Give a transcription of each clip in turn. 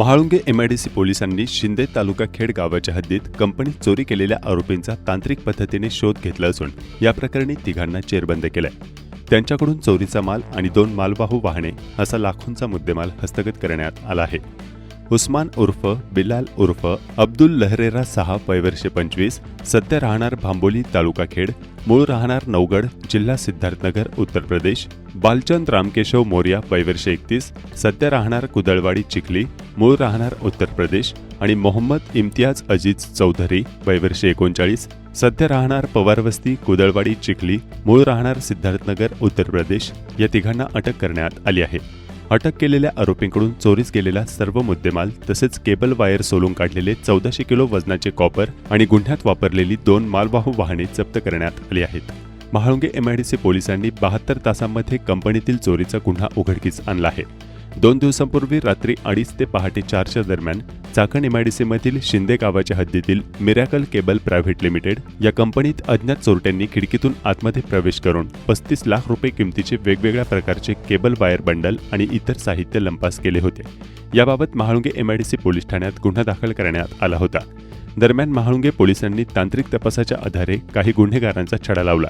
Mahalunge MIDC पोलिसांनी शिंदे तालुका खेड गावाच्या हद्दीत कंपनीत चोरी केलेल्या आरोपींचा तांत्रिक पद्धतीने शोध घेतला असून या प्रकरणी तिघांना चेरबंद केलाय. त्यांच्याकडून चोरीचा माल आणि दोन मालवाहू वाहने असा लाखोंचा मुद्देमाल हस्तगत करण्यात आला आहे. उस्मान उर्फ बिलाल उर्फ अब्दुल लहरेरा सहा वयवर्षे पंचवीस सध्या राहणार भांबोली तालुका खेड मूळ राहणार नवगड जिल्हा सिद्धार्थनगर उत्तर प्रदेश बालचंद रामकेशव मोर्या वयवर्षे एकतीस सध्या राहणार कुदळवाडी चिखली मूळ राहणार उत्तर प्रदेश आणि मोहम्मद इम्तियाज अजीज चौधरी वयवर्षे एकोणचाळीस. सध्या राहणार पवारवस्ती कुदळवाडी चिखली. मूळ राहणार सिद्धार्थनगर उत्तर प्रदेश. या तिघांना अटक करण्यात आली आहे. अटक केलेल्या आरोपींकडून चोरीस गेलेला सर्व मुद्देमाल तसेच केबल वायर सोलून काढलेले चौदाशे किलो वजनाचे कॉपर आणि गुन्ह्यात वापरलेली दोन मालवाहू वाहने जप्त करण्यात आली आहेत. महाळुंगे एमआयडीसी पोलिसांनी बहात्तर तासांमध्ये कंपनीतील चोरीचा गुन्हा उघडकीस आणला आहे. दोन दिवसांपूर्वी रात्री अडीच ते पहाटे चारच्या दरम्यान चाकण एमआयडीसीमधील शिंदे गावाच्या हद्दीतील मिरॅकल केबल प्रायव्हेट लिमिटेड या कंपनीत अज्ञात चोरट्यांनी खिडकीतून आतमध्ये प्रवेश करून पस्तीस लाख रुपये किमतीचे वेगवेगळ्या प्रकारचे केबल वायर बंडल आणि इतर साहित्य लंपास केले होते. याबाबत महाळुंगे एमआयडीसी पोलीस ठाण्यात गुन्हा दाखल करण्यात आला होता. दरम्यान महाळुंगे पोलिसांनी तांत्रिक तपासाच्या आधारे काही गुन्हेगारांचा छडा लावला.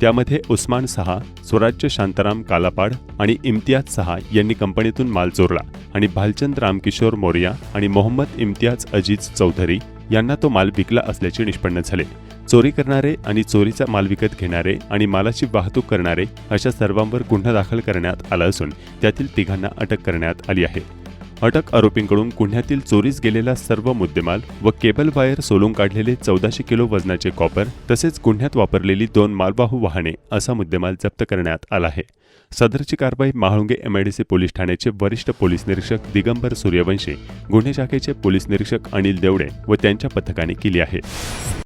त्यामध्ये उस्मान सहा स्वराज्य शांताराम कालापाड आणि इम्तियाज सहा यांनी कंपनीतून माल चोरला आणि भालचंद रामकिशोर मोर्या आणि मोहम्मद इम्तियाज अजीज चौधरी यांना तो माल विकला असल्याचे निष्पन्न झाले. चोरी करणारे आणि चोरीचा माल विकत घेणारे आणि मालाची वाहतूक करणारे अशा सर्वांवर गुन्हा दाखल करण्यात आला असून त्यातील तिघांना अटक करण्यात आली आहे. अटक आरोपींकडून गुन्ह्यातील चोरीस गेलेला सर्व मुद्देमाल व केबल वायर सोलून काढलेले चौदाशे किलो वजनाचे कॉपर तसेच गुन्ह्यात वापरलेली दोन मालवाहू वाहने असा मुद्देमाल जप्त करण्यात आला आहे. सदरची कारवाई महाळुंगे एमआयडीसी पोलीस ठाण्याचे वरिष्ठ पोलीस निरीक्षक दिगंबर सूर्यवंशी गुन्हे शाखेचे पोलीस निरीक्षक अनिल देवडे व त्यांच्या पथकाने केली आहे.